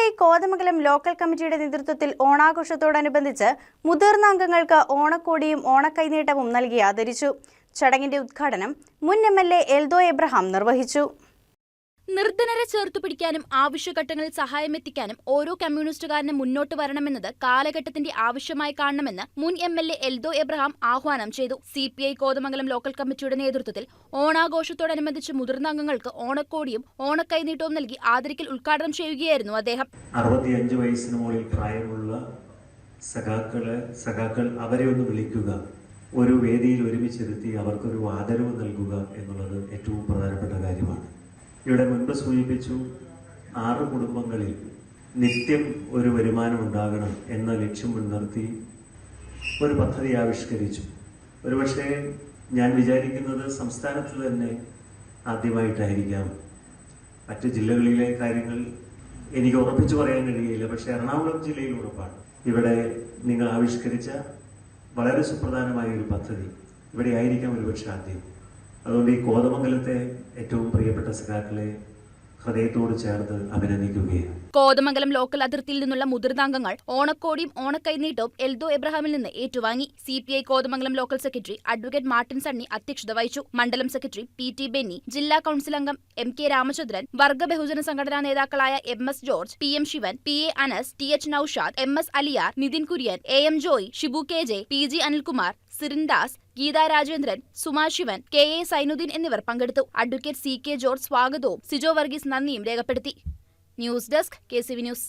I Kothamangalam local കമ്മിറ്റിയുടെ നേതൃത്വത്തിൽ ഓണാഘോഷത്തോടനുബന്ധിച്ച് മുതിർന്ന അംഗങ്ങൾക്ക് ഓണക്കോടിയും ഓണക്കൈനീട്ടവും നൽകി ആദരിച്ചു. ചടങ്ങിന്റെ ഉദ്ഘാടനം മുൻ M L A Eldho Abraham നിർവഹിച്ചു. നിർധനരെ ചേർത്തു പിടിക്കാനും ആവശ്യഘട്ടങ്ങളിൽ സഹായമെത്തിക്കാനും ഓരോ കമ്മ്യൂണിസ്റ്റുകാരനും മുന്നോട്ട് വരണമെന്നത് കാലഘട്ടത്തിന്റെ ആവശ്യമായി കാണണമെന്ന് മുൻ M L A Eldho Abraham ആഹ്വാനം ചെയ്തു. C P I Kothamangalam local കമ്മിറ്റിയുടെ നേതൃത്വത്തിൽ ഓണാഘോഷത്തോടനുബന്ധിച്ച് മുതിർന്ന അംഗങ്ങൾക്ക് ഓണക്കോടിയും ഓണക്കൈനീട്ടവും നൽകി ആദരിക്കൽ ഉദ്ഘാടനം ചെയ്യുകയായിരുന്നു അദ്ദേഹം. അറുപത്തിയഞ്ച് വയസ്സിന് മുകളിൽ പ്രായമുള്ള സഖാക്കൾ സഖാക്കൾ അവരെ ഒന്ന് വിളിക്കുക. ഒരു വേദിയിൽ ഒരുമിച്ചിരുത്തി അവർക്കൊരു ആദരവ് നൽകുക കാര്യമാണ് ഇവിടെ മുൻപ് സൂചിപ്പിച്ചു ആറ് കുടുംബങ്ങളിൽ നിത്യം ഒരു വരുമാനം ഉണ്ടാകണം എന്ന ലക്ഷ്യം മുൻനിർത്തി ഒരു പദ്ധതി ആവിഷ്കരിച്ചു. ഒരുപക്ഷെ ഞാൻ വിചാരിക്കുന്നത് സംസ്ഥാനത്ത് തന്നെ ആദ്യമായിട്ടായിരിക്കാം. മറ്റ് ജില്ലകളിലെ കാര്യങ്ങൾ എനിക്ക് ഉറപ്പിച്ചു പറയാൻ കഴിയില്ല. പക്ഷേ എറണാകുളം ജില്ലയിൽ ഉറപ്പാണ്. ഇവിടെ നിങ്ങൾ ആവിഷ്കരിച്ച വളരെ സുപ്രധാനമായ ഒരു പദ്ധതി. ഇവിടെ ആയിരിക്കാം ഒരുപക്ഷെ ആദ്യം. അതുകൊണ്ട് ഈ കോതമംഗലത്തെ ഏറ്റവും പ്രിയപ്പെട്ട സഖാക്കളെ ഹൃദയത്തോട് ചേർത്ത് അഭിനന്ദിക്കുകയാണ്. കോതമംഗലം ലോക്കൽ അതിർത്തിയിൽ നിന്നുള്ള മുതിർന്ന അംഗങ്ങൾ ഓണക്കോടിയും ഓണക്കൈനീട്ടവും എൽദോ എബ്രഹാമിൽ നിന്ന് ഏറ്റുവാങ്ങി. C P I Kothamangalam local secretary advocate Martin Sunny അധ്യക്ഷത വഹിച്ചു. മണ്ഡലം സെക്രട്ടറി പി ടി ബെന്നി ജില്ലാ കൌൺസിൽ അംഗം എം കെ രാമചന്ദ്രൻ വർഗ ബഹുജന സംഘടനാ നേതാക്കളായ M S George P M Sivan P A Anas T H Naushad M S Aliyar Nithin Kurian A M Joy Shibu K J P G Anilkumar Sirindas Geetha Rajendran Suma Sivan K A Sainuddin എന്നിവർ പങ്കെടുത്തു. Advocate C K George സ്വാഗതവും സിജോ വർഗീസ് നന്ദിയും രേഖപ്പെടുത്തി. News desk K C V news.